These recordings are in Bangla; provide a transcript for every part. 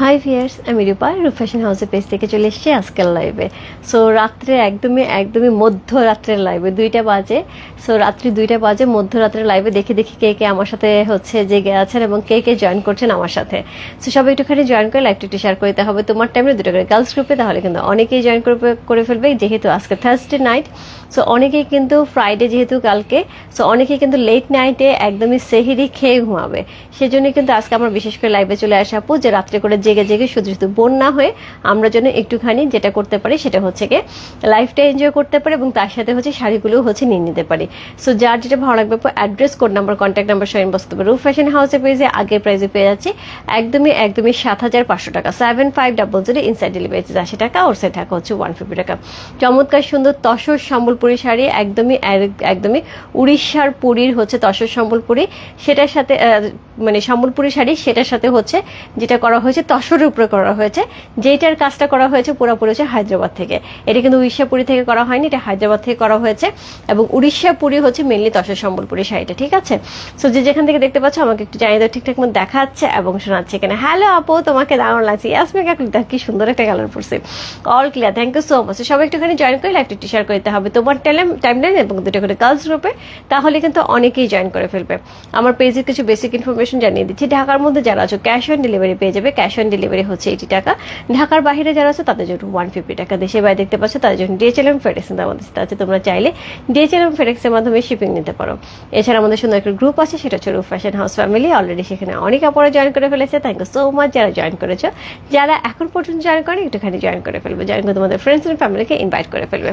হাই ভিয়ার্স আমি রূপা রূপ হাউসের পেজ থেকে চলে এসেছি আজকের লাইভে সো রাত্রে একদমই একদমই মধ্যরাত্রের লাইভে দুইটা বাজে। সো রাত্রি দুইটা বাজে, মধ্যরাত্রের লাইভে দেখে দেখি কে কে আমার সাথে হচ্ছে জেগে আছেন এবং কে কে জয়েন করছেন আমার সাথে। সো সবাই একটুখানি জয়েন করে লাইভটা একটু শেয়ার করতে হবে। তোমার টাইমে দুটো করে। গার্লস গ্রুপে তাহলে কিন্তু অনেকেই জয়েন করে ফেলবে, যেহেতু আজকে থার্সডে নাইট সো অনেকেই কিন্তু ফ্রাইডে যেহেতু কালকে। সো অনেকেই কিন্তু লেট নাইটে একদমই সেহিরি খেয়ে ঘুমাবে। সেজন্য কিন্তু আজকে আমার বিশেষ করে লাইভে চলে আসা আপু, যে রাত্রে করে জেগে জেগে শুধু শুধু বোন না হয়ে আমরা যেন একটুখানি যেটা করতে পারি সেটা হচ্ছে গিয়ে লাইফটা এনজয় করতে পারি এবং তার সাথে হচ্ছে শাড়িগুলো হচ্ছে নিয়ে নিতে পারি। সো যার যেটা ভালো লাগবে address code number contact number সহ বসতে পারে রুফ ফ্যাশন হাউসে পেয়েছে আগের প্রাইসে পেয়ে যাচ্ছি। একদমই একদমই সাত হাজার পাঁচশো টাকা। Seven five double zero inside delivery আশি টাকা ওর সাইড টাকা হচ্ছে ওয়ান ফিফটি টাকা। চমৎকার, সুন্দর তসর সম্বলপুরি শাড়ি, একদমই একদমই উড়িষ্যার পুরীর হচ্ছে তসর সম্বলপুরি। সেটার সাথে মানে সম্বলপুরি শাড়ি, সেটার সাথে হচ্ছে যেটা করা হয়েছে তসরের উপরে করা হয়েছে। যেটার কাজটা করা হয়েছে পুরোপুরি হচ্ছে হায়দ্রাবাদ থেকে। এটা কিন্তু উড়িষ্যা পুরী থেকে করা হয়নি, এটা হায়দ্রাবাদ থেকে করা হয়েছে এবং উড়িষ্যা পুরী হচ্ছে মেনলি তসর সম্বলপুরি শাড়িটা ঠিক আছে? সো যে যেখান থেকে দেখতে পাচ্ছ, আমাকে একটু জানিয়ে দাও, ঠিকঠাক মতো দেখাচ্ছে এবং শোনাচ্ছে এখানে। হ্যালো আপু, তোমাকে দারুণ লাগছে। ইয়াসমিন কাকু দেখ কি সুন্দর একটা কালার পড়ছে all clear thank you so much সবাই একটুখানি জয়েন করে লাইভটা টি শেয়ার করতে হবে। তোমার টাইম টাইমলাইন এবং দুটো করে গার্লস গ্রুপে তাহলে কিন্তু অনেকেই জয়েন করে ফেলবে। আমার পেজে কিছু বেসিক ইনফরমেশন জানিয়ে দিচ্ছি। ঢাকার মধ্যে যারা আছো ক্যাশ অন ডেলিভারি পেয়ে যাবে। ক্যাশ অন ডেলিভারি হচ্ছে এইটি টাকা। ঢাকার বাইরে যারা আছে, তাদের জন্য ওয়ান ফিফটি টাকা। দেশের বাইরে দেখতে পাচ্ছ, তাদের জন্য ডিএচএলএম ফেডেক্স আমাদের সাথে আছে। তোমরা চাইলে ডিএচএলএম ফেডেক্সের মাধ্যমে শিপিং নিতে পারো। এছাড়া আমাদের সুন্দর একটা গ্রুপ আছে, সেটা হচ্ছে ফ্যাশন হাউস ফ্যামিলি অলরেডি সেখানে অনেক আপুরা জয়েন করে ফেলেছে। থ্যাংক ইউ সো মাচ যারা জয়েন করেছ। যারা এখন পর্যন্ত জয়েন করে একটুখানি জয়েন করে ফেলবে। জয়েন করে তোমাদের ফ্রেন্ডস এন্ড ফ্যামিলিকে ইনভাইট করে ফেলবে।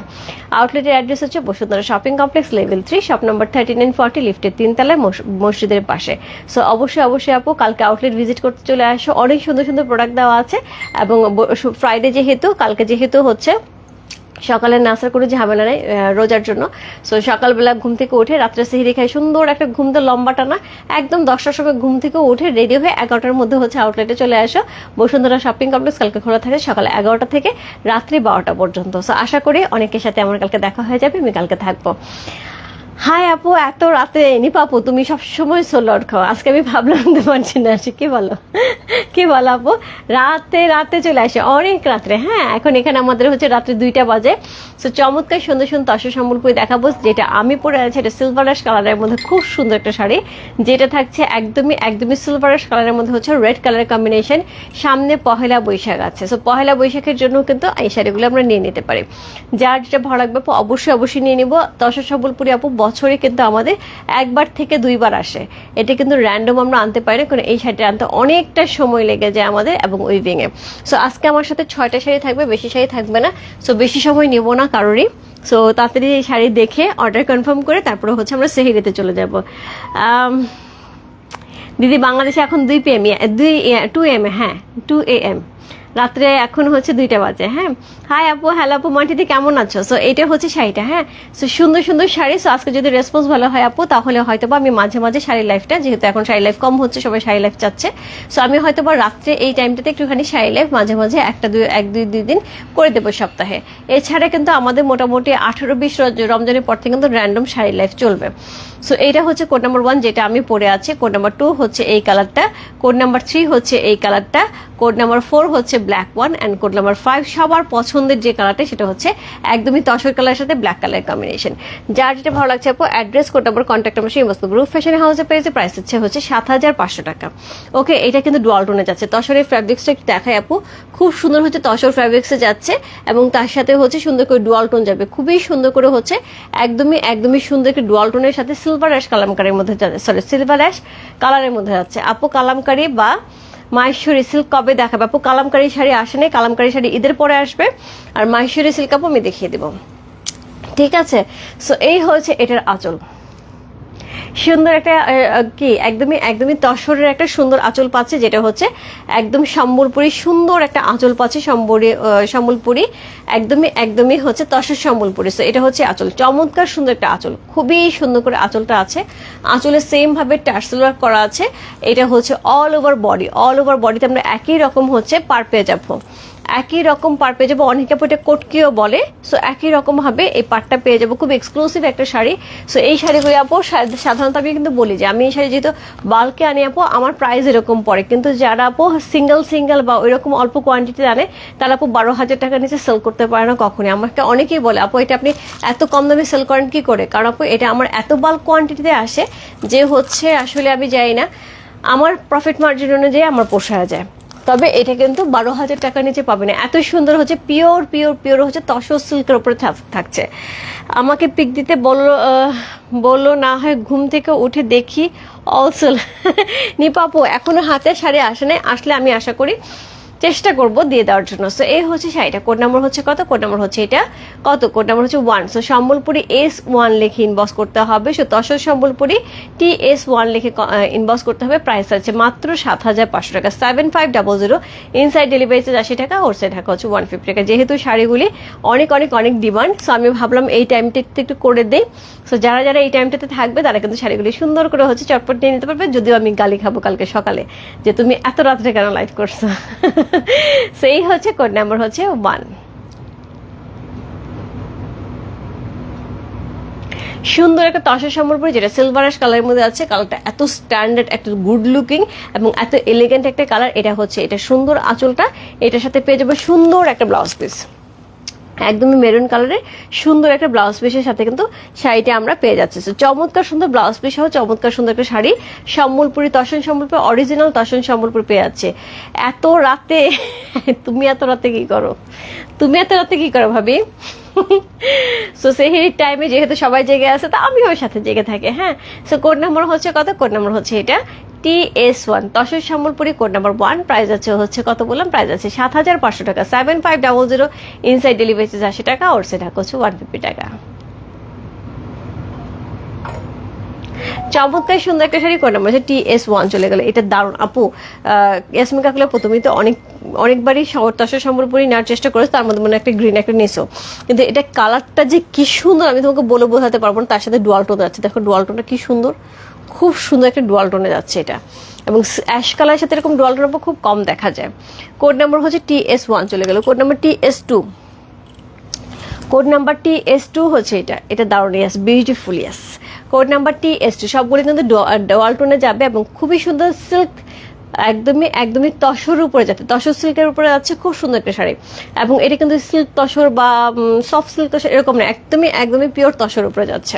আউটলেটের অ্যাড্রেস হচ্ছে Bashundhara shopping complex level three shop number thirty nine forty লিফটের তিনতলায় মস- মসজিদের পাশে। সো অবশ্যই অবশ্যই আপু, কালকে আউটলেট ভিজিট করতে চলে আসো। অনেক সুন্দর সুন্দর প্রোডাক্ট দেওয়া আছে এবং ফ্রাইডে যেহেতু, কালকে যেহেতু হচ্ছে, সকালে নাস্তার কোনো ঝামেলা নেই রোজার জন্য। সো সকালবেলা ঘুম থেকে উঠে রাত্রে সিহিরি খাই, সুন্দর একটা ঘুমতে লম্বা টানা, একদম দশটার সময় ঘুম থেকে উঠে রেডি হয়ে এগারোটার মধ্যে হচ্ছে আউটলেটে চলে আসো। বসুন্ধরা শপিং কমপ্লেক্স কালকে খোলা থাকে সকালে এগারোটা থেকে রাত্রি বারোটা পর্যন্ত। সো আশা করি অনেকের সাথে আমার কালকে দেখা হয়ে যাবে, আমি কালকে থাকব। হাই আপু, এত রাতে এনি পাপু তুমি সবসময় সোলট খাও। আজকে আমি ভাবলাম তো পারছি না আসি। কি বলো? কি বলো আপু? রাতে রাতে চলে আসে। অনেক রাত্রে হ্যাঁ? এখন এখানে আমাদের হচ্ছে রাত্রে দুইটা বাজে। সো চমৎকার সুন্দর সুন্দর তসর সম্বলপুরি দেখাবো। যেটা আমি পরে আছি, এটা সিলভারাস কালারের মধ্যে খুব সুন্দর একটা শাড়ি। যেটা থাকছে একদমই একদমই সিলভারাস কালারের মধ্যে হচ্ছে রেড কালারের কম্বিনেশন সামনে পহেলা বৈশাখ আছে। সো পহেলা বৈশাখের জন্য কিন্তু এই শাড়িগুলো আমরা নিয়ে নিতে পারি। যার যেটা ভালো লাগবে অবশ্যই অবশ্যই নিয়ে নিব। তসর সম্বলপুরি আপু বছরে কিন্তু আমাদের একবার থেকে দুইবার আসে। এটা কিন্তু র্যান্ডম আমরা আনতে পারি না, কারণ এই শাড়িটা আনতে অনেকটা সময় লেগে যায় আমাদের এবং উইভিং এ। সো আজকে আমার সাথে ছয়টা শাড়ি থাকবে, বেশি শাড়ি থাকবে না। সো বেশি সময় নেব না কারোরই। সো তাড়াতাড়ি এই শাড়ি দেখে অর্ডার কনফার্ম করে তারপরে হচ্ছে আমরা সেহিরিতে চলে যাব। দিদি, বাংলাদেশে এখন দুই পি এম দুই টু এম হ্যাঁ টু এ এম রাত্রে এখন হচ্ছে দুইটা বাজে হ্যাঁ? হাই আপু হ্যালো আপু মাটিতে কেমন আছো? সো এটা হচ্ছে শাড়িটা হ্যাঁ? সো সুন্দর সুন্দর শাড়ি। সো আজকে যদি রেসপন্স ভালো হয় আপু তাহলে হয়তো বা আমি মাঝে মাঝে শাড়ি লাইফটা যেহেতু এখন শাড়ি লাইফ কম হচ্ছে, সবাই শাড়ি লাইফ চাচ্ছে। সো আমি হয়তো বা রাত্রে এই টাইমটাতে একটুখানি শাড়ি লাইফ মাঝে মাঝে একটা, দুই, এক, দুই দুই দিন করে দেবো সপ্তাহে। এছাড়া কিন্তু আমাদের মোটামুটি আঠারো, বিশ রমজানের পর থেকে কিন্তু র্যান্ডম শাড়ি লাইফ চলবে। সো এইটা হচ্ছে কোড নাম্বার ওয়ান যেটা আমি পরে আছি। কোড নাম্বার টু হচ্ছে এই কালারটা কোড নাম্বার থ্রি হচ্ছে এই কালারটা কোড নাম্বার ফোর হচ্ছে black one and code number five সবার পছন্দের যে কালারটা সেটা হচ্ছে একদমই তসর কালারের সাথে ব্ল্যাক কালার কম্বিনেশন যার যেটা ভালো লাগছে আপু address code number contact number সেই বস্তু রুফ ফ্যাশন হাউসে পেয়েছে প্রাইস হচ্ছে হচ্ছে সাত হাজার পাঁচশো টাকা। ওকে এটা কিন্তু ডুয়াল টোনে যাচ্ছে। তসরের ফ্যাব্রিক্সটা একটু দেখায় আপু। খুব সুন্দর হচ্ছে তসর ফ্যাব্রিক্সে যাচ্ছে এবং তার সাথে হচ্ছে সুন্দর করে ডুয়াল টোন যাবে। খুবই সুন্দর করে হচ্ছে একদমই একদমই সুন্দর করে ডুয়াল টোনের সাথে সিলভার অ্যাশ কালামকারের মধ্যে সরি সিলভার অ্যাশ কালারের মধ্যে যাচ্ছে। আপু, কালামকারি বা মাহেশ্বরী সিল্ক কবে দেখাবে আপু কালামকারী শাড়ি আসে নাই, কালামকারি শাড়ি ঈদের পরে আসবে। আর মাহেশ্বরী সিল্ক আপু আমি দেখিয়ে দেবো। ঠিক আছে? সো এই হয়েছে এটার আঁচল। সুন্দর একটা কি, একদমই একদমই তসরের একটা সুন্দর আঁচল পাচ্ছে, যেটা হচ্ছে একদম সম্বলপুরি, সুন্দর একটা আঁচল পাচ্ছে সম্বরি সম্বলপুরি, একদমই একদমই হচ্ছে তসর সম্বলপুরি। সো এটা হচ্ছে আঁচল। চমৎকার সুন্দর একটা আঁচল। খুবই সুন্দর করে আঁচলটা আছে। আঁচলে সেম ভাবে টার্সেল ওয়ার্ক করা আছে। এটা হচ্ছে all over body all over বডিতে আমরা একই রকম হচ্ছে পার পেয়ে যাব একই রকম পার পেয়ে যাব। অনেকে এটা কটকিও বলে। সো একই রকম ভাবে এই পাটটা পেয়ে যাব। খুব এক্সক্লুসিভ একটা শাড়ি। সো এই শাড়িগুলি আপু সাধারণত আমি কিন্তু বলি যে, আমি এই শাড়ি যেহেতু বাল্কে আনি আপু, আমার প্রাইস এরকম পড়ে। কিন্তু যারা আপু সিঙ্গেল সিঙ্গেল বা ওইরকম অল্প কোয়ান্টিটি আনে, তারা আপু বারো হাজার টাকা নিচে সেল করতে পারে না কখনই। আমাকে অনেকেই বলে, আপু, এটা আপনি এত কম দামে সেল করেন কি করে? কারণ আপু, এটা আমার এত বাল্ক কোয়ান্টিটিতে আসে যে হচ্ছে, আসলে আমি যাই না। আমার প্রফিট মার্জিন অনুযায়ী আমার পোষায় যায়। তবে এটা কিন্তু বারো হাজার টাকার নিচে পাবে না। এত সুন্দর হচ্ছে, পিওর পিওর পিওর হচ্ছে তসর সিল্কের উপরে থাক- থাকছে। আমাকে পিক দিতে বলল বলল না হয় ঘুম থেকে উঠে দেখি। অলসেল নিপাপু, এখনও হাতে শাড়ি আসে নাই, আসলে আমি আশা করি চেষ্টা করব দিয়ে দেওয়ার জন্য। সো এই হচ্ছে শাড়িটা কোড নাম্বার হচ্ছে কত? কোড নাম্বার হচ্ছে এটা কত? কোড নাম্বার হচ্ছে one so Sambalpuri S one লিখে ইনবক্স করতে হবে। So Tussar Sambalpuri T S one লিখে ইনবক্স করতে হবে। প্রাইস আছে মাত্র সাত হাজার পাঁচশো টাকা। Seven five double zero inside delivery charge আশি টাকা ওর সাইড টাকা হচ্ছে ওয়ান ফিফটি টাকা। যেহেতু শাড়িগুলি অনেক অনেক অনেক ডিমান্ড সো আমি ভাবলাম এই টাইমটা একটু একটু করে দিই। সো যারা যারা এই টাইমটাতে থাকবে, তারা কিন্তু শাড়িগুলি সুন্দর করে হচ্ছে চটপট নিয়ে নিতে পারবে। যদিও আমি গালি খাব কালকে সকালে যে তুমি এত রাত্রে কেন লাইভ করছ? সেই হচ্ছে কোড নাম্বার হচ্ছে ওয়ান সুন্দর একটা তসা সম্বলপুরি যেটা সিলভারাস কালারের মধ্যে আছে কালারটা এত স্ট্যান্ডার্ড একটা গুড লুকিং এবং এত এলিগেন্ট একটা কালার এটা হচ্ছে, এটা সুন্দর আঁচলটা, এটার সাথে পেয়ে যাবে সুন্দর একটা ব্লাউজ পিস একদমই মেরুন কালারের, সুন্দর একটা ব্লাউজ পিসের সাথে কিন্তু শাড়িটা আমরা পেয়ে যাচ্ছি। চমৎকার সুন্দর ব্লাউজ পিস সহ চমৎকার সুন্দর একটা শাড়ি সম্বলপুরি তসন সম্বলপুরি অরিজিনাল তসন সম্বলপুরি পেয়ে যাচ্ছে। এত রাতে, তুমি এত রাতে কি করো? তুমি এত রাতে কি করো ভাবি? সো সেই টাইমে যেহেতু সবাই জেগে আছে, তা আমিও সাথে জেগে থাকি হ্যাঁ? সো কোড নাম্বার হচ্ছে কত? কোড নাম্বার হচ্ছে এটা। T S one tussar Sambalpuri code number one price আছে হচ্ছে কত বললাম? প্রাইস আছে সাত হাজার পাঁচশো টাকা। Seven five double zero inside delivery আশি টাকা ওর সেটা হচ্ছে ওয়ান ফিফটি টাকা। চমৎকার সুন্দর একটা শাড়ি কোড নাম্বার হচ্ছে টি এস ওয়ান চলে গেল। এটা দারুণ। আপু ইয়াসমিন কাকুলা প্রথমেই তো অনেক, অনেকবারই তসর সম্বলপুরি নেওয়ার চেষ্টা করেছে, তার মধ্যে মনে একটা গ্রিন একটা নেসো কিন্তু এটা কালারটা যে কি সুন্দর, আমি তোমাকে বলে বোঝাতে পারব না, তার সাথে ডুয়াল টোন যাচ্ছে দেখো ডুয়াল টোনটা কি সুন্দর। খুব সুন্দর একটা ডুয়াল টোনে যাচ্ছে এটা। এবং অ্যাশ কালারের সাথে এরকম ডুয়াল টোন খুব কম দেখা যায়। কোড নাম্বার হচ্ছে টি এস ওয়ান চলে গেল। Code number T S two code number T S two হচ্ছে এটা। এটা দারুণ yes beautiful yes code number T S two সবগুলি কিন্তু ডোয়াল টোনে যাবে এবং খুবই সুন্দর সিল্ক একদমই একদমই তসর উপরে যাচ্ছে। তসর সিল্কের উপরে যাচ্ছে খুব সুন্দর একটা শাড়ি। এবং এটা কিন্তু সিল্ক তসর বা সফট সিল্ক তসর এরকম না, একদমই একদমই পিওর তসর উপরে যাচ্ছে।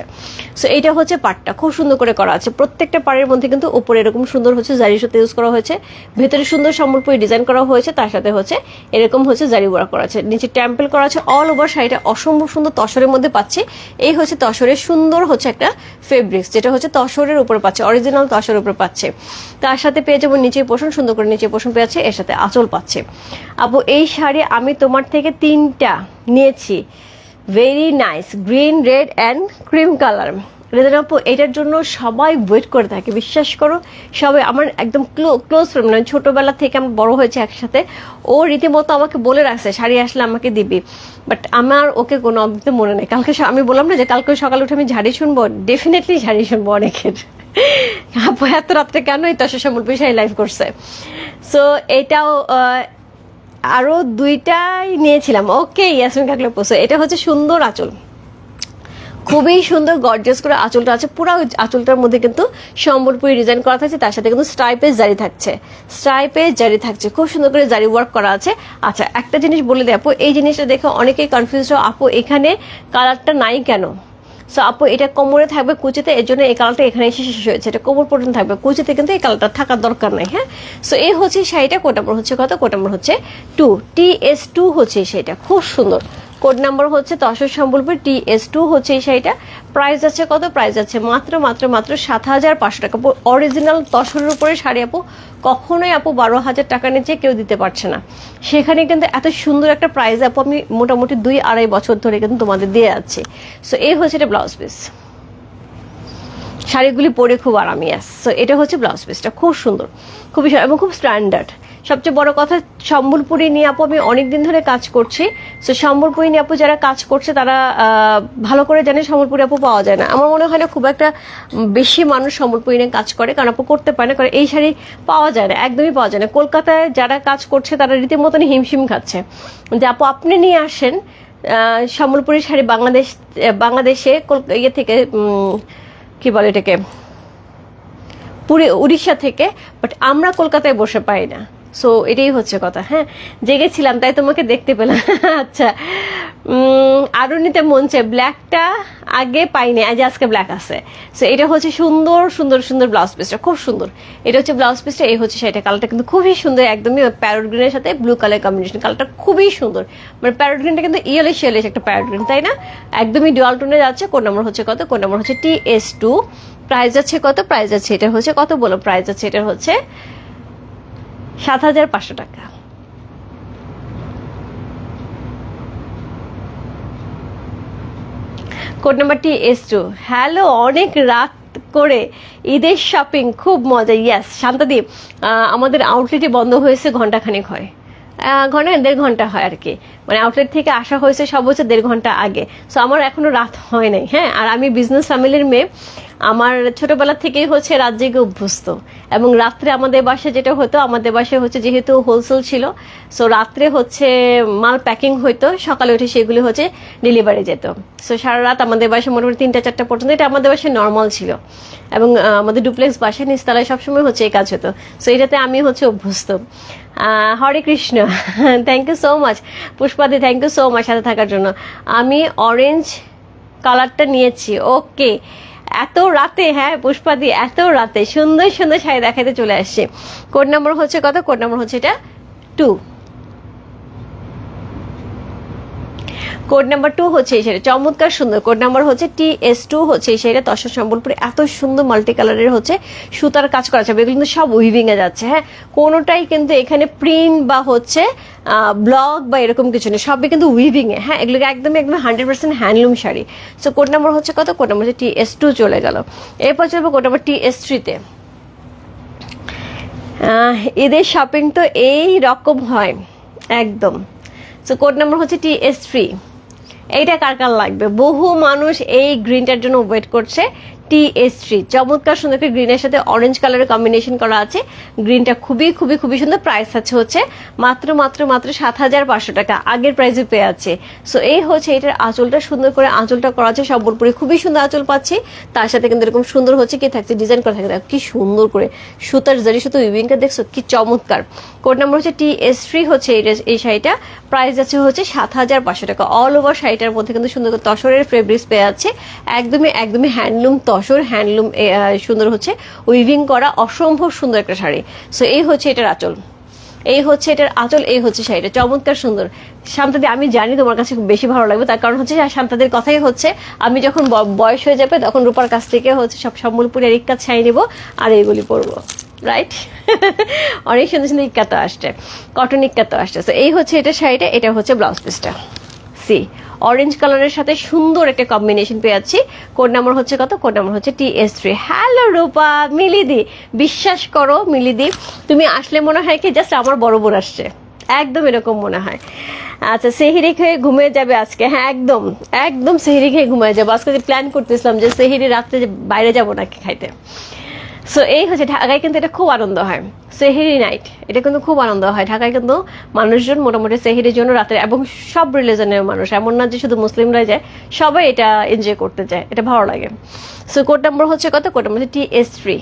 সো এইটা হচ্ছে পাটটা, খুব সুন্দর করে করা আছে। প্রত্যেকটা পাড়ের মধ্যে কিন্তু উপরে এরকম সুন্দর হচ্ছে জারি সাথে ইউজ করা হয়েছে। ভেতরে সুন্দর সম্বলপুরি ডিজাইন করা হয়েছে, তার সাথে হচ্ছে এরকম হচ্ছে জারি ওয়ার্ক করা আছে। নিচে টেম্পল করা আছে অল ওভার শাড়িটা অসম্ভব সুন্দর তসরের মধ্যে পাচ্ছি। এই হচ্ছে তসরের সুন্দর হচ্ছে একটা ফেব্রিক্স যেটা হচ্ছে তসরের উপরে পাচ্ছে অরিজিনাল তসরের উপরে পাচ্ছে। তার সাথে পেয়ে যাব নিচে পোষণ সুন্দর করে নিচে পোষণ পেয়েছে এর সাথে আঁচল পাচ্ছে। আপু এই শাড়ি আমি তোমার থেকে তিনটা নিয়েছি। Very nice green red and cream colour রেজার আপু, এটার জন্য সবাই ওয়েট করে থাকে, বিশ্বাস করো, সবাই আমার একদম ক্লোজ ফ্রেন্ড মানে ছোটোবেলা থেকে আমি বড় হয়েছে একসাথে, ও রীতিমতো আমাকে বলে রাখছে, শাড়ি আসলে আমাকে দিবি বাট আমার ওকে কোনো অবধি মনে নেই, কালকে আমি বললাম না যে কালকে সকালে উঠে আমি ঝাড়ি শুনব ডেফিনেটলি ঝাড়ি শুনব অনেকের, আপু, এত রাত্রে কেন এই তসা সম্বল বিষয় লাইভ করছে সো এটাও আরও দুইটাই নিয়েছিলাম ওকে ইয়াসমিন কাকলে পোসো এটা হচ্ছে সুন্দর আঁচল খুবই সুন্দর গর্জিয়াস করে আঁচলটা আছে। পুরো আঁচলটার মধ্যে কিন্তু সম্বলপুরি ডিজাইন করা থাকছে। তার সাথে কিন্তু স্ট্রাইপের জারি থাকছে। স্ট্রাইপের জারি থাকছে। খুব সুন্দর করে জারি ওয়ার্ক করা আছে। আচ্ছা একটা জিনিস বলে দিই আপু, এই জিনিসটা দেখে অনেকেই কনফিউজ হয় আপু, এখানে কালারটা নাই কেন? সো আপু, এটা কোমরে থাকবে কুচিতে, এর জন্য এই কালারটা এখানে এসে শেষ হয়েছে। এটা কোমর পর্যন্ত থাকবে। কুচিতে কিন্তু এই কালারটা থাকার দরকার নাই হ্যাঁ? সো এই হচ্ছে শাড়িটা কোড নাম্বার হচ্ছে কত? কোড নাম্বার হচ্ছে টু টি এস টু হচ্ছে শাড়িটা। খুব সুন্দর। কোড নাম্বার হচ্ছে tussar Sambalpur T S two হচ্ছে এই শাড়িটা। প্রাইস আছে কত? প্রাইস আছে মাত্র মাত্র মাত্র সাত হাজার পাঁচশো টাকা। অরিজিনাল তসরের উপরে শাড়ি আপু, কখনোই আপু বারো হাজার টাকা নিচে কেউ দিতে পারছে না। সেখানে কিন্তু এত সুন্দর একটা প্রাইস আপু, আমি মোটামুটি দুই আড়াই বছর ধরে কিন্তু তোমাদের দিয়ে যাচ্ছি। সো এই হচ্ছে এটা ব্লাউজ পিস শাড়িগুলি পরে খুব আরামি আস সো এটা হচ্ছে ব্লাউজ পিসটা খুব সুন্দর, খুবই এবং খুব স্ট্যান্ডার্ড সবচেয়ে বড় কথা, সম্বলপুরি নিয়ে আপু আমি অনেক দিন ধরে কাজ করছি। সো সম্বলপুরি নিয়ে আপু যারা কাজ করছে, তারা ভালো করে জানে সম্বলপুরি আপু পাওয়া যায় না। আমার মনে হয় না খুব একটা বেশি মানুষ সম্বলপুরি নিয়ে কাজ করে, কারণ আপু করতে পারে না, কারণ এই শাড়ি পাওয়া যায় না, একদমই পাওয়া যায় না। কলকাতায় যারা কাজ করছে, তারা রীতিমতন হিমশিম খাচ্ছে। যে আপু, আপনি নিয়ে আসেন সম্বলপুরি শাড়ি বাংলাদেশ, বাংলাদেশে ইয়ে থেকে কি বলে এটাকে? পুরী, উড়িষ্যা থেকে বাট আমরা কলকাতায় বসে পাই না। সো এটাই হচ্ছে কথা হ্যাঁ? জেগেছিলাম তাই তোমাকে দেখতে পেলাম। আচ্ছা উম, আরও নিতে মন চায় ব্ল্যাকটা আগে পাইনি আজ আজকে ব্ল্যাক আছে। সো এটা হচ্ছে সুন্দর সুন্দর সুন্দর ব্লাউজ পিসটা খুব সুন্দর। এটা হচ্ছে ব্লাউজ পিসটা এই হচ্ছে সেটা কালারটা কিন্তু খুবই সুন্দর একদমই প্যারোট গ্রিনের সাথে ব্লু কালার কম্বিনেশন কালারটা খুবই সুন্দর। মানে প্যারোট গ্রিনটা কিন্তু ইয়েলিশ ইয়েলিশ একটা প্যারোট গ্রিন তাই না? একদমই ডুয়াল টোনে যাচ্ছে কোন নম্বর হচ্ছে কত? কোন নম্বর হচ্ছে টি এস টু প্রাইস আছে কত? প্রাইস আছে এটা হচ্ছে কত বলো? প্রাইস আছে এটা হচ্ছে সাত হাজার পাঁচশো টাকা। কোড নাম্বারটি এস টু হ্যালো, অনেক রাত করে ঈদের শপিং খুব মজা। ইয়াস শান্তাদি আমাদের আউটলেটে বন্ধ হয়েছে ঘন্টাখানেক হয়। ঘণ্টা দেড় ঘণ্টা হয় আর কি মানে আউটলেট থেকে আসা হয়েছে সব হচ্ছে দেড় ঘণ্টা আগে। সো আমার এখনও রাত হয় নাই। হ্যাঁ আর আমি বিজনেস ফ্যামিলির মেয়ে আমার ছোটবেলা থেকেই হচ্ছে রাত জেগে অভ্যস্ত। এবং রাত্রে আমাদের বাসায় যেটা হতো, আমাদের বাসায় হচ্ছে যেহেতু হোলসেল ছিল সো রাত্রে হচ্ছে মাল প্যাকিং হইতো, সকালে উঠে সেগুলো হচ্ছে ডেলিভারি যেত। সো সারা রাত আমাদের বাসায় মোটামুটি তিনটা, চারটা পর্যন্ত এটা আমাদের বাসায় নর্মাল ছিল। এবং আমাদের ডুপ্লেক্স বাসায় নিচতলায় সবসময় হচ্ছে এই কাজ হতো। সো এটাতে আমি হচ্ছে অভ্যস্ত। Hare Krishna thank you so much পুষ্পাদি thank you so much সাথে থাকার জন্য। আমি অরেঞ্জ কালারটা নিয়েছি ওকে এত রাতে হ্যাঁ পুষ্পা দি, এত রাতে সুন্দর সুন্দর শাড়ি দেখাতে চলে আসছে। কোড নম্বর হচ্ছে কত? কোড নম্বর হচ্ছে এটা টু কোড নাম্বার টু হচ্ছে এই চমৎকার সুন্দর। কোড নাম্বার হচ্ছে টি এস টু হচ্ছে এই শাড়িটা। তসর সম্বলপুরে এত সুন্দর মাল্টি কালারের হচ্ছে সুতার কাজ করা যাবে এগুলো কিন্তু সব উইভিং এ যাচ্ছে হ্যাঁ? কোনোটাই কিন্তু এখানে প্রিন্ট বা হচ্ছে ব্লগ বা এরকম কিছু নেই। সবই কিন্তু উইভিং এ হ্যাঁ? এগুলো একদমই একদম hundred percent handloom sari. So code number হচ্ছে কত? কোড নাম্বার হচ্ছে টি এস টু চলে গেল। এরপর চলবো কোড নাম্বার টি এস থ্রিতে এদের শপিং তো এই রকম হয়। একদম। সো কোড নাম্বার হচ্ছে টি এস থ্রি এইটা কার কার লাগবে? বহু মানুষ এই গ্রিনটার জন্য ওয়েট করছে। T S three. চমৎকার সুন্দর একটা গ্রিনের সাথে অরেঞ্জ কালারের কম্বিনেশন করা আছে। গ্রিনটা খুবই খুবই খুবই সুন্দর প্রাইস আছে হচ্ছে মাত্র মাত্র মাত্র সাত হাজার পাঁচশো টাকা। আগের প্রাইসে পেয়ে আছে। সো এই হচ্ছে এটার আঁচলটা, সুন্দর করে আঁচলটা করা আছে। সম্বলপুরে খুবই সুন্দর আঁচল পাচ্ছি। তার সাথে কিন্তু এরকম সুন্দর হচ্ছে কি, থাকছে ডিজাইন করা থাকে। কি সুন্দর করে সুতার জারি, সুতো উইভিংটা দেখছ? কি চমৎকার। কোড নাম্বার হচ্ছে টি এস থ্রি হচ্ছে এই শাড়িটা। প্রাইস আছে হচ্ছে সাত হাজার পাঁচশো টাকা। অল ওভার শাড়িটার মধ্যে কিন্তু সুন্দর করে তসরের ফেব্রিক্স পেয়ে যাচ্ছে একদমই একদমই হ্যান্ডলুম তসর হ্যান্ডলুম সুন্দর হচ্ছে উইভিং করা অসম্ভব সুন্দর একটা শাড়ি। সো এই হচ্ছে এটার আঁচল। এই হচ্ছে এটার আঁচল, এই হচ্ছে শাড়িটা। চমৎকার সুন্দর। শান্তাদি, আমি জানি তোমার কাছে খুব বেশি ভালো লাগবে। তার কারণ হচ্ছে শান্তাদের কথাই হচ্ছে, আমি যখন বয়স হয়ে যাবে তখন রূপার কাছ থেকে হচ্ছে সব সম্বলপুরের ইক্কাত শাড়ি নেব আর এইগুলি পরবো। রাইট অনেক সুন্দর সুন্দর ইক্কাত আসছে। কটন ইক্কাত আসছে। তো এই হচ্ছে এটা শাড়িটা, এটা হচ্ছে ব্লাউজ পিসটা সি। অরেঞ্জ কালারের সাথে সুন্দর একটা কম্বিনেশন পেয়ে যাচ্ছি। কোড নাম্বার হচ্ছে কত? কোড নাম্বার হচ্ছে T S three hello Rupa, মিলিদি। বিশ্বাস করো, মিলিদি, তুমি আসলে মনে হয় কি জাস্ট আমার বড় বোন আসছে। একদম এরকম মনে হয়। আচ্ছা সেহিরি খেয়ে ঘুমিয়ে যাবে আজকে। হ্যাঁ একদম একদম সেহিরি খেয়ে ঘুমিয়ে যাব। আজকে প্ল্যান করতেছিলাম যে সেহিরি রাত্রে বাইরে যাব নাকি খাইতে। সো এই হচ্ছে ঢাকায় কিন্তু এটা খুব আনন্দ হয়। সেহেরি নাইট, এটা কিন্তু খুব আনন্দ হয়। ঢাকায় কিন্তু মানুষজন মোটামুটি সেহেরির জন্য রাতের এবং সব রিলিজনের মানুষ, এমন না যে শুধু মুসলিমরাই যায়, সবাই এটা এনজয় করতে যায়। এটা ভালো লাগে। সো কোড নম্বর হচ্ছে কত? Code number T S three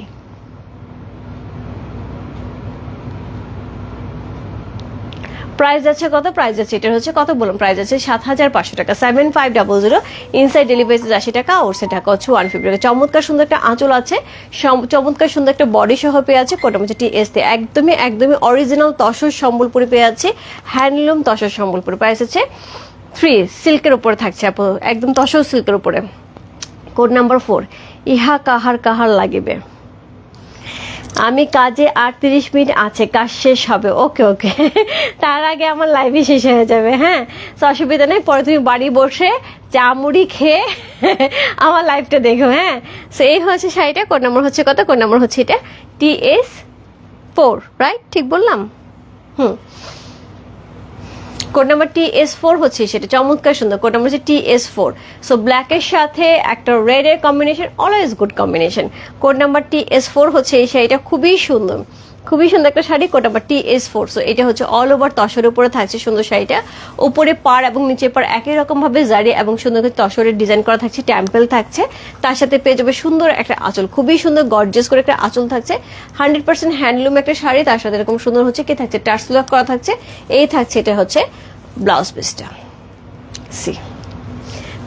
price আছে কত? প্রাইস আছে এটা হচ্ছে কত বলুন? প্রাইস আছে সাত হাজার পাঁচশো টাকা। Seven five double zero inside delivery আশি টাকা আউটসাইড টাকা হচ্ছে ওয়ান ফিফটি টাকা। চমৎকার সুন্দর একটা আঁচল আছে। চমৎকার সুন্দর একটা বডি সহ পেয়ে আছে কোটা হচ্ছে টি এস একদমই একদমই অরিজিনাল তসর সম্বলপুরি পেয়ে আছে। হ্যান্ডলুম তসর সম্বলপুরি। প্রাইস আছে থ্রি সিল্কের উপরে থাকছে আপু। একদম তসর সিল্কের উপরে। কোড নাম্বার ফোর ইহা কাহার কাহার লাগিবে? আমি কাজে আটত্রিশ মিনিট আছে, কাজ শেষ হবে, ওকে ওকে। তার আগে আমার লাইফই শেষ হয়ে যাবে হ্যাঁ? তো অসুবিধা নেই, পরে তুমি বাড়ি বসে চা মুড়ি খেয়ে আমার লাইফটা দেখো হ্যাঁ? সো এই হচ্ছে শাড়িটা কোন নম্বর হচ্ছে কত? কোন নম্বর হচ্ছে এটা টিএস ফোর রাইট ঠিক বললাম? হুম। Code number T S four হচ্ছে সেটা চমৎকার সুন্দর। কোড নাম্বার হচ্ছে টি এস ফোর। সো ব্ল্যাকের সাথে একটা রেড এর combination always good combination code number T S four হচ্ছে, এই শাড়িটা খুবই সুন্দর। খুবই সুন্দর একটা sari code number T S four so এটা হচ্ছে অল ওভার তসরের উপরে থাকছে সুন্দর শাড়িটা। উপরে পার এবং নিচে পার একই রকম ভাবে জারি এবং সুন্দর করে তসরের ডিজাইন করা থাকছে টেম্পল থাকছে। তার সাথে পেয়ে যাবে সুন্দর একটা আঁচল, খুবই সুন্দর গর্জেস করে একটা আঁচল থাকছে। হান্ড্রেড পার্সেন্ট হ্যান্ডলুম একটা শাড়ি, তার সাথে এরকম সুন্দর হচ্ছে কি থাকছে টার্সলক করা থাকছে। এই থাকছে, এটা হচ্ছে ব্লাউজ পিসটা সি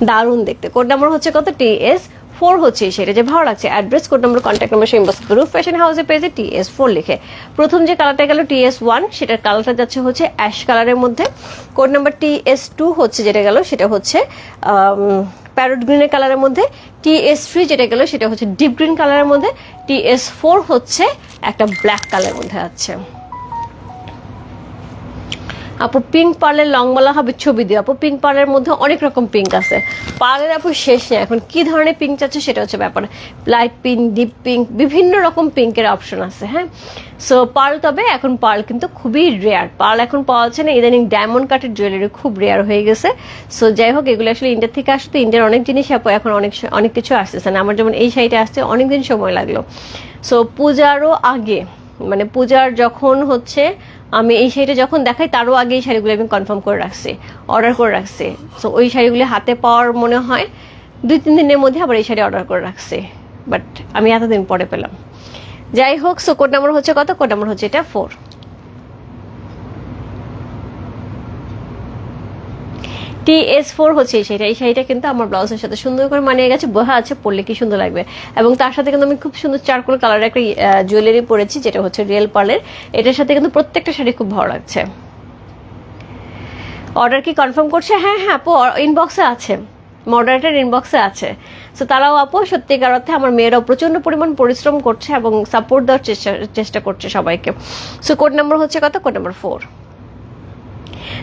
দারুণ দেখতে। কোড নাম্বার হচ্ছে কত? টি এস ফোর হচ্ছে সেটা যে ভালো লাগছে। Address code number contact number সেই রুফ ফ্যাশন হাউসে পেয়েছে টি এস ফোর লিখে। প্রথম যে কালারটা গেল টি এস ওয়ান সেটার কালারটা যাচ্ছে হচ্ছে অ্যাশ কালারের মধ্যে। Code number T S two হচ্ছে যেটা গেল, সেটা হচ্ছে প্যারোট গ্রিনের কালারের মধ্যে। টি এস থ্রি যেটা গেল, সেটা হচ্ছে ডিপ গ্রিন কালারের মধ্যে। টি এস ফোর হচ্ছে একটা ব্ল্যাক কালারের মধ্যে আছে। আপু পিঙ্ক পার্লের লং বলা হবে ছবি দিয়ে। আপু পিঙ্ক পার্লের মধ্যে অনেক রকম পিঙ্ক আছে। পার্লের আপু, শেষ নেই। এখন কি ধরনের পিঙ্ক চাচ্ছে সেটা হচ্ছে ব্যাপার। লাইট পিঙ্ক ডিপ পিঙ্ক বিভিন্ন রকম পিঙ্কের অপশন আছে হ্যাঁ? সো পার্ল তবে এখন পার্ল কিন্তু খুবই রেয়ার পার্ল এখন পাওয়া যাচ্ছে না। ইদানিং ডায়মন্ড কাটের জুয়েলারি খুব রেয়ার হয়ে গেছে। সো যাই হোক, এগুলো আসলে ইন্ডিয়া থেকে আসতে ইন্ডিয়ার অনেক জিনিস আপু এখন অনেক অনেক কিছু আসতেছে না। আমার যেমন এই শাড়িটা আসতে অনেকদিন সময় লাগল। সো পূজারও আগে মানে পূজার যখন হচ্ছে আমি এই শাড়িটা যখন দেখাই, তারও আগে এই শাড়িগুলো আমি কনফার্ম করে রাখছি অর্ডার করে রাখছে। সো ওই শাড়িগুলি হাতে পাওয়ার মনে হয়, দুই, তিন দিনের মধ্যে আবার এই শাড়ি অর্ডার করে রাখছে। বাট আমি এতদিন পরে পেলাম। যাই হোক সো কোড নাম্বার হচ্ছে কত? কোড নাম্বার হচ্ছে এটা ফোর টি এস ফোর হচ্ছে শাড়িটা এই শাড়িটা কিন্তু আমার ব্লাউজের সাথে সুন্দর করে মানিয়ে গেছে, বোহা আছে, পরলে কি সুন্দর লাগবে? এবং তার সাথে কিন্তু আমি খুব সুন্দর চারকোল কালারের একটা জুয়েলারি পরেছি, যেটা হচ্ছে রিয়েল পার্লের এটার সাথে কিন্তু প্রত্যেকটা শাড়ি খুব ভালো লাগছে। অর্ডার কি কনফার্ম করছে? হ্যাঁ হ্যাঁ আপু ইনবক্সে আছে। মডারেটার ইনবক্সে আছে। সো তারাও আপু, সত্যিকার অর্থে আমার মেয়েরাও প্রচণ্ড পরিমাণ পরিশ্রম করছে এবং সাপোর্ট দেওয়ার চেষ্টা চেষ্টা করছে সবাইকে। সো কোড নাম্বার হচ্ছে কত? কোড নাম্বার ফোর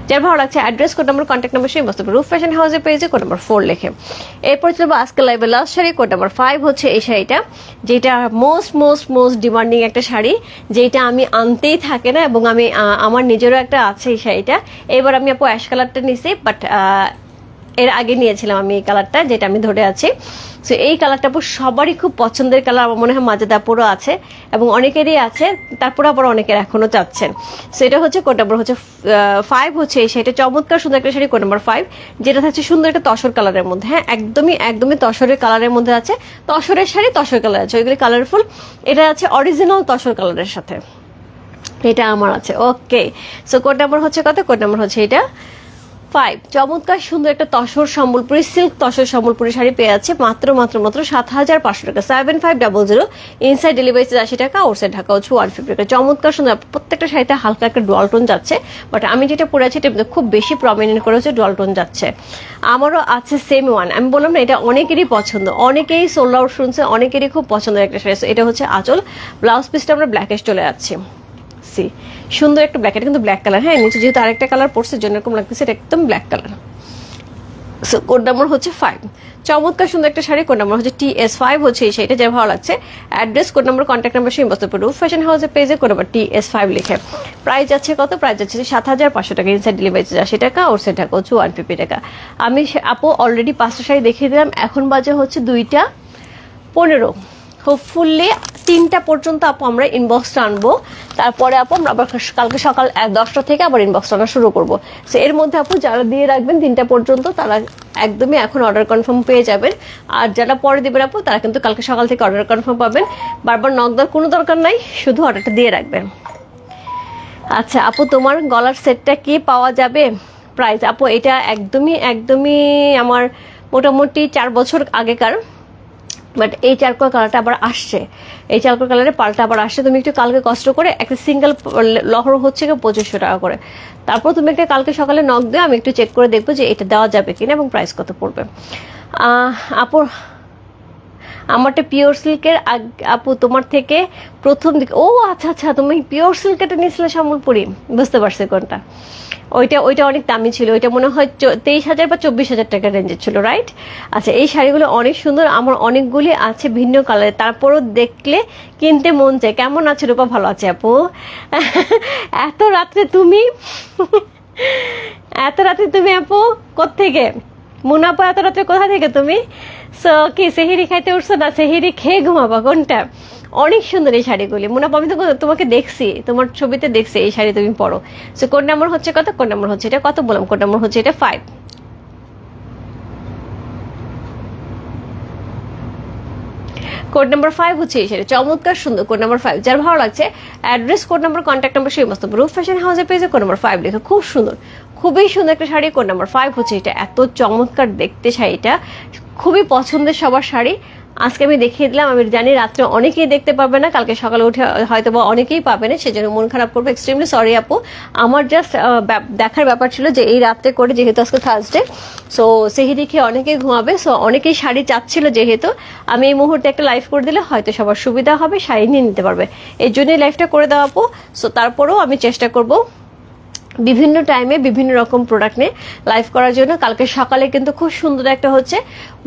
যার ভালো লাগছে address code number contact number সেই বস্তু রুফ ফ্যাশন হাউসে পেজে কোড নম্বর ফোর লেখে। এরপর চলবো আজকে লাইভে last sari code number five হচ্ছে এই শাড়িটা, যেটা মোস্ট মোস্ট মোস্ট ডিমান্ডিং একটা শাড়ি, যেটা আমি আনতেই থাকে না এবং আমি আমার নিজেরও একটা আছে এই শাড়িটা। এবার আমি আপু অ্যাশ কালারটা নিছি বাট এর আগে নিয়েছিলাম আমি এই কালারটা যেটা আমি ধরে আছি। সো এই কালারটা আপু সবারই খুব পছন্দের কালার আমার মনে হয় মাঝেদাপুরও আছে এবং অনেকেরই আছে, তারপরে আবার অনেকের এখনও চাচ্ছেন সো এটা হচ্ছে কোড নাম্বার হচ্ছে ফাইভ হচ্ছে এই শাড়িটা। চমৎকার সুন্দর একটা শাড়ি কোড নাম্বার ফাইভ যেটা থাকছে সুন্দর একটা তসর কালারের মধ্যে। হ্যাঁ একদমই একদমই তসরের কালারের মধ্যে আছে। তসরের শাড়ি, তসর কালার আছে, ওইগুলি কালারফুল এটা আছে অরিজিনাল তসর কালারের সাথে। এটা আমার আছে ওকে সো কোড নাম্বার হচ্ছে কত? কোড নাম্বার হচ্ছে এটা। ফাইভ চমৎকার, সুন্দর একটা তসর সম্বলপুরি সিল্ক তসর সম্বলপুরি শাড়ি পেয়ে যাচ্ছে মাত্র মাত্র মাত্র সাত হাজার পাঁচশো টাকা। Seven five double zero inside delivery আশি টাকা আউটসাইড ঢাকা হচ্ছে ওয়ান ফিফটি টাকা। চমৎকার, সুন্দর, প্রত্যেকটা শাড়িতে হালকা একটা টোন যাচ্ছে বাট আমি যেটা পরে আছি, এটা খুব বেশি প্রমিনেন্ট করে হচ্ছে টোন যাচ্ছে। আমারও আছে সেম ওয়ান আমি বললাম না, এটা অনেকেরই পছন্দ। অনেকেই সোল আউট শুনছে, অনেকেরই খুব পছন্দের একটা শাড়ি। এটা হচ্ছে আঁচল। ব্লাউজ পিসটা আমরা ব্ল্যাকেশ চলে যাচ্ছি। সি সুন্দর একটা ব্ল্যাক এটা কিন্তু ব্ল্যাক কালার হ্যাঁ নিচে যেহেতু আরেকটা কালার পড়ছে জন্য এরকম লাগতেছে, এটা একদম black colour so code number হচ্ছে ফাইভ চমৎকার সুন্দর একটা শাড়ি কোড নাম্বার হচ্ছে টি এস ফাইভ হচ্ছে এই শাড়িটা যা ভালো লাগছে। Address code number contact number সেই বস্তু রুফ ফ্যাশন হাউসের পেজে code number T S five লিখে। প্রাইস যাচ্ছে কত? প্রাইস যাচ্ছে সাত হাজার পাঁচশো টাকা ইনসাইড ডেলিভারি চার্জ আশি টাকা ওর সেট টাকা হচ্ছে ওয়ান ফিফটি টাকা। আমি আপু অলরেডি পাঁচটা শাড়ি দেখিয়ে দিলাম, এখন বাজে হচ্ছে দুইটা পনেরো। হোপফুলি তিনটা পর্যন্ত আপু আমরা ইনবক্সটা আনব। তারপরে আপু আমরা আবার কালকে সকাল দশটা থেকে আবার ইনবক্স আনা শুরু করব। সো এর মধ্যে আপু যারা দিয়ে রাখবেন তিনটা পর্যন্ত, তারা একদমই এখন অর্ডার কনফার্ম পেয়ে যাবেন। আর যারা পরে দেবেন আপু, তারা কিন্তু কালকে সকাল থেকে অর্ডার কনফার্ম পাবেন। বারবার নক দেওয়ার কোনো দরকার নাই, শুধু অর্ডারটা দিয়ে রাখবেন। আচ্ছা আপু, তোমার গলার সেটটা কি পাওয়া যাবে? প্রাইস আপু, এটা একদমই একদমই আমার মোটামুটি চার বছর আগেকার। বাট এই চারকোল কালারটা আবার আসছে। এই চারকোল কালারের পাল্টা আবার আসছে। তুমি একটু কালকে কষ্ট করে একটা সিঙ্গেল লহর হচ্ছে গিয়ে পঁচিশশো টাকা করে। তারপর তুমি একটা কালকে সকালে নখ দিও আমি একটু চেক করে দেখব যে এটা দেওয়া যাবে কিনা এবং প্রাইস কত পড়বে। আহ, আপু আমারটা পিওর সিল্কের আপু তোমার থেকে প্রথম দিকে ও আচ্ছা আচ্ছা তুমি পিওর সিল্কেটা নিয়েছিলে সম্বলপুরি বুঝতে পারছি কোনটা। ওইটা ওইটা অনেক দামি ছিল। ওইটা মনে হয় তেইশ হাজার বা চব্বিশ হাজার টাকার রেঞ্জের ছিল রাইট আচ্ছা এই শাড়িগুলো অনেক সুন্দর। আমার অনেকগুলি আছে ভিন্ন কালারের তারপরও দেখলে কিনতে মন চায়। কেমন আছে রূপা? ভালো আছে আপু? এত রাত্রে তুমি, এত রাতে তুমি আপু, কোত্থেকে? মুনাপা এত রাতে কোথা থেকে তুমি? সো কি, সেহিরি খাইতে উঠছো না? সেহিরি খেয়ে ঘুমাবা, কোনটা? অনেক সুন্দর এই শাড়িগুলি। মুনাপা, আমি তো তোমাকে দেখছি, তোমার ছবিতে দেখছি এই শাড়ি তুমি পরো। সো কোড নাম্বার হচ্ছে কত? কোড নাম্বার হচ্ছে এটা? কত বললাম? কোড নাম্বার হচ্ছে এটা? ফাইভ কোড নাম্বার ফাইভ হচ্ছে এই শাড়ি। চমৎকার, সুন্দর কোড নাম্বার ফাইভ যার ভালো লাগছে address code number contact number সেই মস্ত রুফ ফ্যাশন হাউসে পেয়েছে, কোড নাম্বার ফাইভ লেখা। খুব সুন্দর। খুবই সুন্দর একটা শাড়ি, কোড নাম্বার ফাইভ হচ্ছে এটা। এত চমৎকার দেখতে শাড়িটা। খুবই পছন্দের সবার শাড়ি। আজকে আমি দেখিয়ে দিলাম, আমি জানি রাত্রে অনেকেই দেখতে পারবে না, কালকে সকালে উঠে হয়তো বা অনেকেই পাবে না, সেজন্য মন খারাপ করব এক্সট্রিমলি সরি আপু। আমার জাস্ট দেখার ব্যাপার ছিল যে এই রাত্রে করে, যেহেতু আজকে থার্সডে সো সেই খেয়ে অনেকেই ঘুমাবে সো অনেকেই শাড়ি চাচ্ছিল যেহেতু। আমি এই মুহূর্তে একটা লাইভ করে দিলে হয়তো সবার সুবিধা হবে, শাড়ি নিয়ে নিতে পারবে। এই জন্যই লাইভটা করে দেওয়া আপু। সো তারপরেও আমি চেষ্টা করব বিভিন্ন টাইমে বিভিন্ন রকম প্রোডাক্ট নিয়ে লাইভ করার জন্য। কালকে সকালে কিন্তু খুব সুন্দর একটা হচ্ছে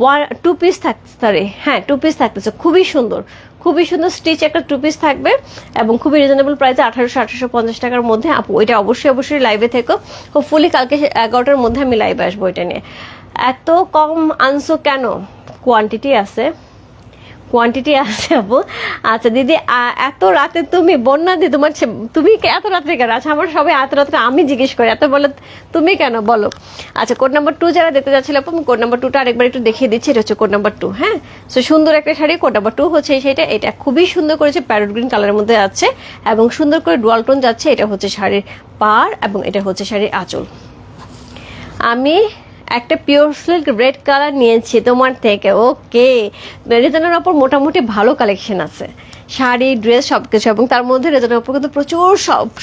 ওয়ান টু পিস থাকতে সরি হ্যাঁ টু পিস থাকতেছে। খুবই সুন্দর। খুবই সুন্দর স্টিচ একটা টু পিস থাকবে এবং খুবই রিজনেবল প্রাইসে আঠারোশো আঠারোশো পঞ্চাশ টাকার মধ্যে। ওইটা অবশ্যই অবশ্যই লাইভে থেকো। হোপফুলি কালকে এগারোটার মধ্যে আমি লাইভে আসব এটা নিয়ে। এত কম আনসো কেন? কোয়ান্টিটি আছে। কোয়ান্টিটি আছে আপু। আচ্ছা দিদি এত রাতে তুমি বন্যা দি তোমার তুমি এত রাত্রে কেন? আচ্ছা আমার সবাই এত রাত্রে আমি জিজ্ঞেস করি, এত বলো তুমি কেন? বলো। আচ্ছা কোড নাম্বার টু যারা দেখতে যাচ্ছিল আপু, আমি কোড নাম্বার টুটা আরেকবার একটু দেখিয়ে দিচ্ছি, এটা হচ্ছে কোড নাম্বার টু হ্যাঁ? সো সুন্দর একটা শাড়ি কোড নাম্বার টু হচ্ছে শাড়িটা এটা খুবই সুন্দর করেছে প্যারোট গ্রিন কালারের মধ্যে আছে, এবং সুন্দর করে ডুয়াল টোন যাচ্ছে, এটা হচ্ছে শাড়ির পার এবং এটা হচ্ছে শাড়ির আঁচল। আমি একটা পিওর সিল্ক রেড কালার নিয়েছি তোমার থেকে ওকে রেজনের ওপর মোটামুটি ভালো কালেকশন আছে। শাড়ি ড্রেস সব কিছু এবং তার মধ্যে রেজনের ওপর কিন্তু প্রচুর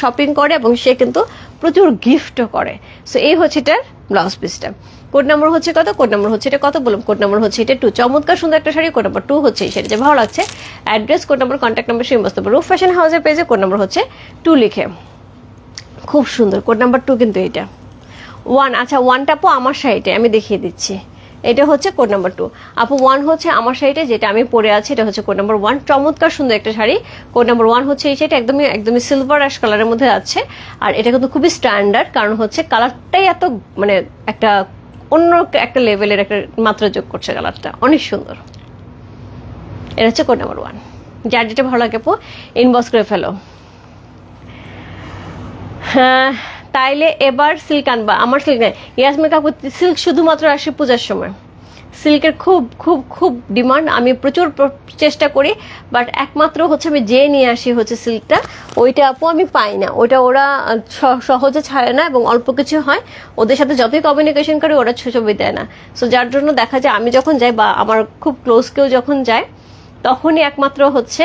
শপিং করে এবং সে কিন্তু প্রচুর গিফটও করে। সো এই হচ্ছে এটার ব্লাউজ পিসটা কোড নাম্বার হচ্ছে কত? কোড নাম্বার হচ্ছে এটা কত বললাম? কোড নাম্বার হচ্ছে এটা টু চমৎকার সুন্দর একটা শাড়ি কোড নাম্বার টু হচ্ছে শাড়ি যে ভালো লাগছে। Address code number contact number সেই মস্ত রুফ ফ্যাশন হাউসের পেজে কোড নাম্বার হচ্ছে টু লিখে। খুব সুন্দর। কোড নাম্বার টু কিন্তু এটা ওয়ান আচ্ছা ওয়ানটা আপু আমার সাইডে, আমি দেখিয়ে দিচ্ছি। এটা হচ্ছে কোড নাম্বার টু আপু ওয়ান হচ্ছে আমার সাইডে, যেটা আমি পরে আছি, এটা হচ্ছে কোড নাম্বার ওয়ান চমৎকার সুন্দর একটা শাড়ি। কোড নাম্বার ওয়ান হচ্ছে এই শাড়িটা, একদমই একদমই সিলভার অ্যাশ কালারের মধ্যে আছে। আর এটা কিন্তু খুবই স্ট্যান্ডার্ড কারণ হচ্ছে কালারটাই এত মানে একটা অন্য একটা লেভেলের একটা মাত্রা যোগ করছে কালারটা অনেক সুন্দর। এটা হচ্ছে কোড নাম্বার ওয়ান যার যেটা ভালো লাগে আপু ইনবক্স করে ফেলো। হ্যাঁ তাইলে এবার সিল্ক আনবা। আমার সিল্ক নেই। ইয়াসমিন কাপু সিল্ক শুধুমাত্র আসে পূজার সময়। সিল্কের খুব খুব খুব ডিমান্ড আমি প্রচুর চেষ্টা করি বাট একমাত্র হচ্ছে আমি যে নিয়ে আসি হচ্ছে সিল্কটা ওইটা আপু আমি পাই না। ওইটা ওরা সহজে ছাড়ে না এবং অল্প কিছু হয়। ওদের সাথে যতই কমিউনিকেশন করি, ওরা ছবি দেয় না। সো যার জন্য দেখা যায়, আমি যখন যাই বা আমার খুব ক্লোজ কেউ যখন যায়, তখনই একমাত্র হচ্ছে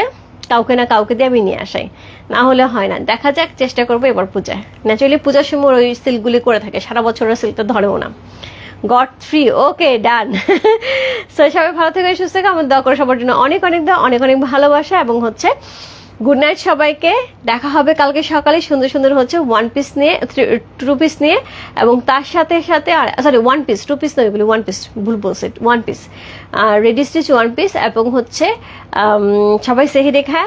কাউকে না কাউকে দিয়ে আমি নিয়ে আসাই না হলে হয় না। দেখা যাক, চেষ্টা করব এবার পূজায় ন্যাচুরালি পূজার সময় ওই সিল্কগুলি করে থাকে। সারা বছর সিল্কটা ধরেও না। God free okay, done. So সবাই ভালো থেকে, সুস্থ আমার দোয়া করে সবার জন্য অনেক অনেক দোয়া, অনেক অনেক ভালোবাসা এবং হচ্ছে গুড নাইট সবাইকে। দেখা হবে কালকে সকালে। সুন্দর সুন্দর হচ্ছে ওয়ান পিস নিয়ে টু পিস নিয়ে, এবং তার সাথে সাথে আর sorry one piece two piece নয়, বলি ওয়ান পিস ভুল বলছে one piece ready stitch one piece এবং হচ্ছে সবাই সেহি দেখা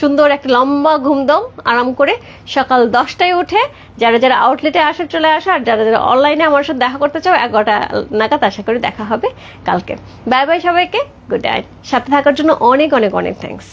সুন্দর একটা লম্বা ঘুম দাও আরাম করে সকাল দশটায় উঠে, যারা যারা আউটলেটে আসে, চলে আসে, আর যারা যারা অনলাইনে আমার সাথে দেখা করতে চাও, এগারোটা নাগাদ আশা করি দেখা হবে কালকে। বাই বাই সবাইকে গুড নাইট সাথে থাকার জন্য অনেক অনেক অনেক থ্যাঙ্কস